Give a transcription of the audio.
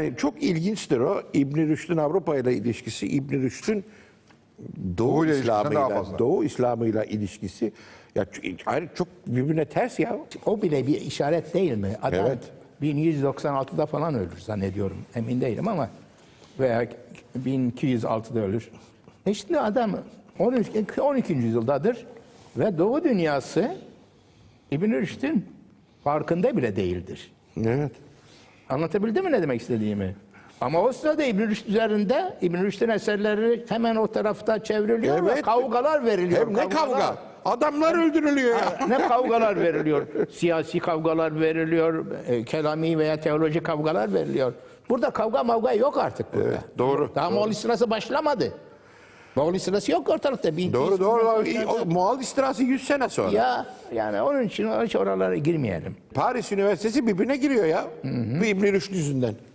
Yani çok ilginçtir o. İbn Rüşd'ün Avrupa ile ilişkisi, İbn Rüşd'ün Doğu Doğu İslam'ıyla. Doğu İslam'ıyla ilişkisi ya ayrı çok birbirine ters ya. O bile bir işaret değil mi? Adam Evet. 1196'da falan ölür zannediyorum. Emin değilim ama veya 1206'da ölür. E şimdi adam 12. 12. yüzyıldadır ve Doğu dünyası İbn Rüşd'ün farkında bile değildir. Evet. Anlatabildim mi ne demek istediğimi? Ama o sırada İbn Rüşd üzerinde İbn Rüşd'ün eserleri hemen o tarafta çevriliyor ve Evet. kavgalar veriliyor. Hem ne kavga? Adamlar öldürülüyor ya. ne kavgalar veriliyor. Siyasi kavgalar veriliyor, e, kelami veya teoloji kavgalar veriliyor. Burada kavga mavga yok artık burada. Evet, doğru, Daha Moğol istilası başlamadı. Moğol istilası yok ortalıkta. 1200 Doğru doğru. O, Muhal istilası 100 sene sonra. Ya yani onun için hiç oralara girmeyelim. Paris Üniversitesi birbirine giriyor ya. Bu İbn Rüşd yüzünden.